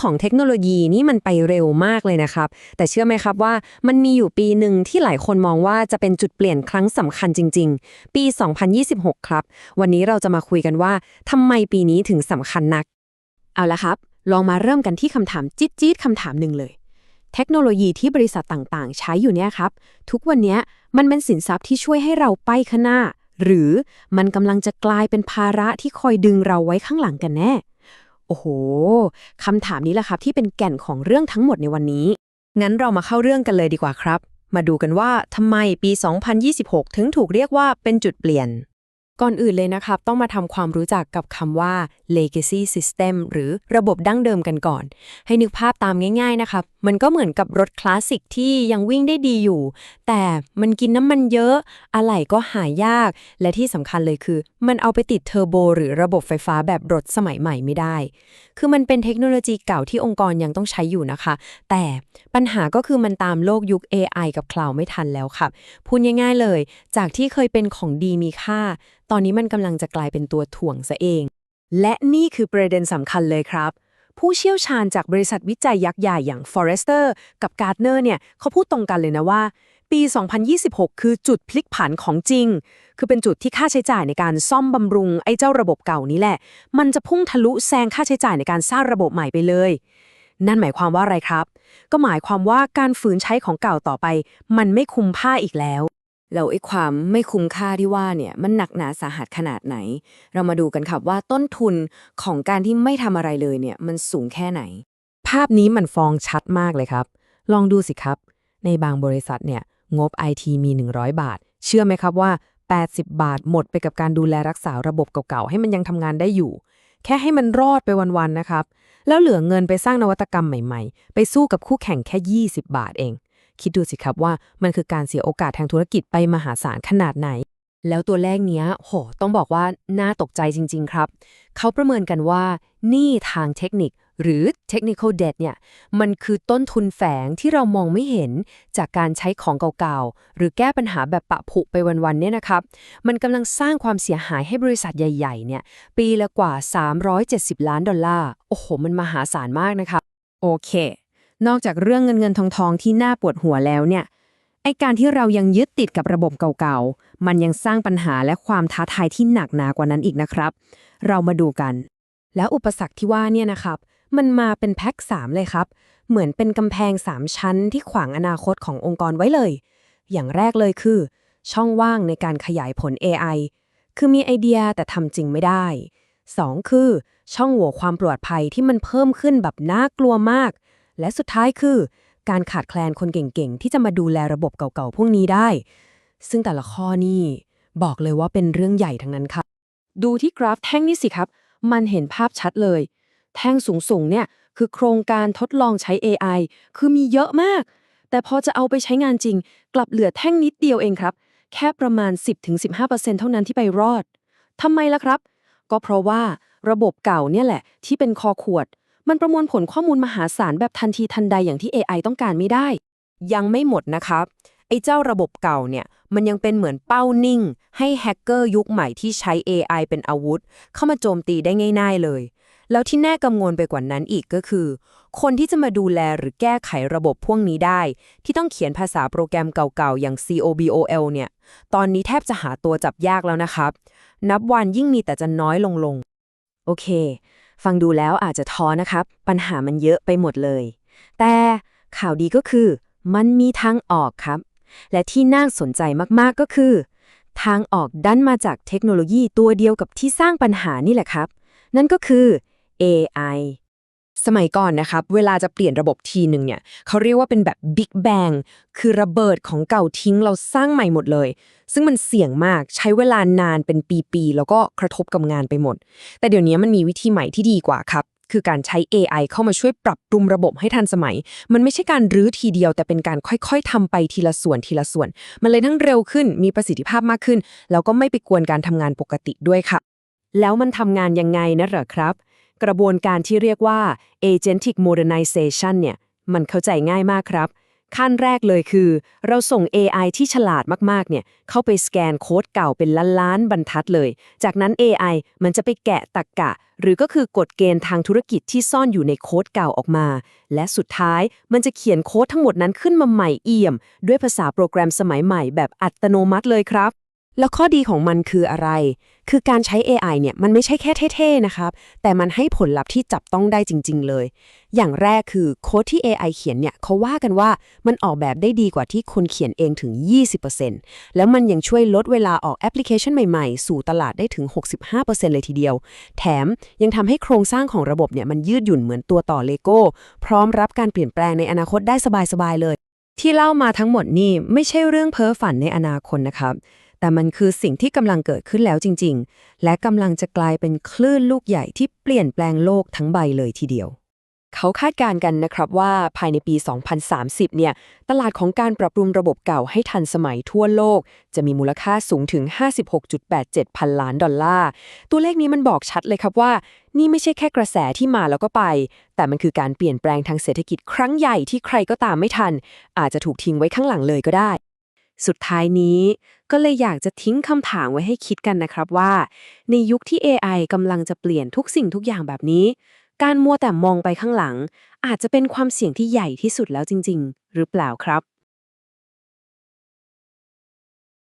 ของเทคโนโลยีนี่มันไปเร็วมากเลยนะครับ แต่เชื่อไหมครับว่ามันมีอยู่ปีหนึ่งที่หลายคนมองว่าจะเป็นจุดเปลี่ยนครั้งสำคัญจริง ๆ ปี 2026 ครับ วันนี้เราจะมาคุยกันว่าทำไมปีนี้ถึงสำคัญนัก เอาละครับ ลองมาเริ่มกันที่คำถามจี๊ดจี๊ดคำถามหนึ่งเลย เทคโนโลยีที่บริษัทต่างๆ ใช้อยู่เนี่ยครับ ทุกวันนี้มันเป็นสินทรัพย์ที่ช่วยให้เราไปข้างหน้า หรือมันกำลังจะกลายเป็นภาระที่คอยดึงเราไว้ข้างหลังกันแน่ โอ้โหคำถามนี้แหละครับที่เป็นแก่นของเรื่องทั้งหมดในวันนี้ งั้นเรามาเข้าเรื่องกันเลยดีกว่าครับ มาดูกันว่าทำไมปี 2026 ถึงถูกเรียกว่าเป็นจุดเปลี่ยน ก่อนอื่นเลยนะครับ ต้องมาทำความรู้จักกับคำว่า legacy system หรือระบบดั้งเดิมกันก่อน ให้นึกภาพตามง่าย ๆนะครับ มันก็เหมือนกับรถคลาสสิกที่ยังวิ่งได้ดีอยู่ แต่มันกินน้ำมันเยอะ อะไหล่ก็หายาก และที่สำคัญเลยคือ มันเอาไปติดเทอร์โบหรือระบบไฟฟ้าแบบรถสมัยใหม่ไม่ได้ คือมันเป็นเทคโนโลยีเก่าที่องค์กรยังต้องใช้อยู่นะคะ แต่ปัญหาก็คือมันตามโลกยุค AI กับคลาวไม่ทันแล้วครับพูดง่าย ๆเลย จากที่เคยเป็นของดีมีค่าตอนนี้มันกำลังจะกลายเป็นตัวถ่วงซะเอง และนี่คือประเด็นสำคัญเลยครับ ผู้เชี่ยวชาญจากบริษัทวิจัยยักษ์ใหญ่อย่าง Forrester กับ Gartner เนี่ยเขาพูดตรงกันเลยนะว่า ปี 2026 คือจุดพลิกผันของจริง คือเป็นจุดที่ค่าใช้จ่ายในการซ่อมบำรุงไอ้เจ้าระบบเก่านี้แหละ มันจะพุ่งทะลุแซงค่าใช้จ่ายในการสร้างระบบใหม่ไปเลยนั่นหมายความว่าอะไรครับ ก็หมายความว่าการฝืนใช้ของเก่าต่อไป มันไม่คุ้มค่าอีกแล้ว แล้วไอ้ความไม่คุ้มค่าที่ว่าเนี่ยมันหนักหนาสาหัสขนาดไหน เรามาดูกันครับว่าต้นทุนของการที่ไม่ทำอะไรเลยเนี่ยมันสูงแค่ไหน ภาพนี้มันฟองชัดมากเลยครับ ลองดูสิครับ ในบางบริษัทเนี่ยงบ IT มี 100 บาท เชื่อไหมครับว่า 80 บาทหมดไปกับการดูแลรักษาระบบเก่าๆ ให้มันยังทำงานได้อยู่ แค่ให้มันรอดไปวันๆนะครับ แล้วเหลือเงินไปสร้างนวัตกรรมใหม่ๆ ไปสู้กับคู่แข่งแค่ 20 บาทเอง คิดดูสิครับว่ามันคือการเสียโอกาสทางธุรกิจไปมหาศาลขนาดไหน แล้วตัวเลขเนี้ย โห ต้องบอกว่าน่าตกใจจริง ๆ ครับ เขาประเมินกันว่านี้ทางเทคนิคหรือ technical debt เนี่ย มันคือต้นทุนแฝงที่เรามองไม่เห็นจากการใช้ของเก่าๆ หรือแก้ปัญหาแบบปะผุไปวัน ๆ เนี่ยนะครับ มันกำลังสร้างความเสียหายให้บริษัทใหญ่ ๆ เนี่ย ปีละกว่า 370 ล้านดอลลาร์ โอ้โห มันมหาศาลมากนะครับโอเค นอกจากเรื่องเงินเงินทองทองที่น่าปวดหัวแล้วเนี่ยไอการที่เรายังยึดติดกับระบบเก่าๆ มันยังสร้างปัญหาและความท้าทายที่หนักหนากว่านั้นอีกนะครับ เรามาดูกัน แล้วอุปสรรคที่ว่าเนี่ยนะครับ มันมาเป็นแพ็ค3เลยครับ เหมือนเป็นกำแพง 3 ชั้นที่ขวางอนาคตขององค์กรไว้เลย อย่างแรกเลยคือ ช่องว่างในการขยายผล AI คือมีไอเดียแต่ทำจริงไม่ได้ 2. คือ ช่องโหว่ความปลอดภัยที่มันเพิ่มขึ้นแบบน่ากลัวมาก และสุดท้ายคือ การขาดแคลนคนเก่งๆ ที่จะมาดูแลระบบเก่าๆ พวกนี้ได้ ซึ่งแต่ละข้อนี่บอกเลยว่าเป็นเรื่องใหญ่ทั้งนั้นค่ะ ดูที่กราฟแท่งนี้สิครับ มันเห็นภาพชัดเลย แท่งสูงๆ เนี่ยคือโครงการทดลองใช้ AI คือมีเยอะมาก แต่พอจะเอาไปใช้งานจริง กลับเหลือแท่งนิดเดียวเองครับ แค่ประมาณ 10-15%เท่านั้นที่ไปรอดทำไมล่ะครับ ก็เพราะว่าระบบเก่าเนี่ยแหละที่เป็นคอขวด มันประมวลผลข้อมูลมหาศาลแบบทันทีทันใดอย่างที่ AI ต้องการไม่ได้ ยังไม่หมดนะครับ ไอ้เจ้าระบบเก่าเนี่ย มันยังเป็นเหมือนเป้านิ่ง ให้แฮกเกอร์ยุคใหม่ที่ใช้ AI เป็นอาวุธ เข้ามาโจมตีได้ง่าย ๆเลย แล้วที่แน่กังวลไปกว่านั้นอีกก็คือ คนที่จะมาดูแลหรือแก้ไขระบบพวกนี้ได้ ที่ต้องเขียนภาษาโปรแกรมเก่าๆอย่าง COBOL เนี่ย ตอนนี้แทบจะหาตัวจับยากแล้วนะครับ นับวันยิ่งมีแต่จะน้อยลงลงโอเค ฟังดูแล้วอาจจะท้อนะครับ ปัญหามันเยอะไปหมดเลย แต่ข่าวดีก็คือ มันมีทางออกครับ และที่น่าสนใจมากๆก็คือ ทางออกดันมาจากเทคโนโลยีตัวเดียวกับที่สร้างปัญหานี่แหละครับ นั่นก็คือ AI สมัยก่อนนะครับ เวลาจะเปลี่ยนระบบทีหนึ่งเนี่ยเขาเรียกว่าเป็นแบบ Big Bang คือระเบิดของเก่าทิ้งเราสร้างใหม่หมดเลย ซึ่งมันเสี่ยงมากใช้เวลานานเป็นปีๆ แล้วก็กระทบกับงานไปหมด แต่เดี๋ยวนี้มันมีวิธีใหม่ที่ดีกว่าครับ คือการใช้ AI เข้ามาช่วยปรับปรุงระบบให้ทันสมัย มันไม่ใช่การรื้อทีเดียว แต่เป็นการค่อยๆทำไปทีละส่วนทีละส่วน มันเลยทั้งเร็วขึ้นมีประสิทธิภาพมากขึ้น แล้วก็ไม่ไปกวนการทำงานปกติด้วยค่ะแล้วมันทำงานยังไงนะเหรอครับ กระบวนการที่เรียกว่า agentic modernization เนี่ยมันเข้าใจง่ายมากครับ ขั้นแรกเลยคือ เราส่ง AI ที่ฉลาดมากๆเนี่ยเข้าไปสแกนโค้ดเก่าเป็นล้านๆบรรทัดเลย จากนั้น AI มันจะไปแกะตรกกะ หรือก็คือกฎเกณฑ์ทางธุรกิจที่ซ่อนอยู่ในโค้ดเก่าออกมา และสุดท้ายมันจะเขียนโค้ดทั้งหมดนั้นขึ้นมาใหม่เอี่ยม ด้วยภาษาโปรแกรมสมัยใหม่แบบอัตโนมัติเลยครับ แล้วข้อดีของมันคืออะไร คือการใช้ AI เนี่ยมันไม่ใช่แค่เท่ๆนะครับ แต่มันให้ผลลัพธ์ที่จับต้องได้จริง ๆ เลย อย่างแรกคือโค้ดที่ AI เขียนเนี่ยเขาว่ากันว่ามันออกแบบได้ดีกว่าที่คนเขียนเองถึง 20%แล้วมันยังช่วยลดเวลาออกแอปพลิเคชันใหม่ๆ สู่ตลาดได้ถึง 65%เลยทีเดียว แถมยังทำให้โครงสร้างของระบบเนี่ยมันยืดหยุ่นเหมือนตัวต่อเลโก้ พร้อมรับการเปลี่ยนแปลงในอนาคตได้สบายๆเลย ที่เล่ามาทั้งหมดนี่ไม่ใช่เรื่องเพ้อฝันในอนาคตนะครับ แต่มันคือสิ่งที่กำลังเกิดขึ้นแล้วจริง ๆ และกำลังจะกลายเป็นคลื่นลูกใหญ่ที่เปลี่ยนแปลงโลกทั้งใบเลยทีเดียว เขาคาดการณ์กันนะครับว่าภายในปี 2030 เนี่ย ตลาดของการปรับปรุงระบบเก่าให้ทันสมัยทั่วโลก จะมีมูลค่าสูงถึง 56.87 พันล้านดอลลาร์ ตัวเลขนี้มันบอกชัดเลยครับว่า นี่ไม่ใช่แค่กระแสที่มาแล้วก็ไป แต่มันคือการเปลี่ยนแปลงทางเศรษฐกิจครั้งใหญ่ที่ใครก็ตามไม่ทัน อาจจะถูกทิ้งไว้ข้างหลังเลยก็ได้ สุดท้ายนี้ก็เลยอยากจะทิ้งคำถามไว้ให้คิดกันนะครับว่า ในยุคที่ AI กำลังจะเปลี่ยนทุกสิ่งทุกอย่างแบบนี้ การมัวแต่มองไปข้างหลัง อาจจะเป็นความเสี่ยงที่ใหญ่ที่สุดแล้วจริง ๆ หรือเปล่าครับ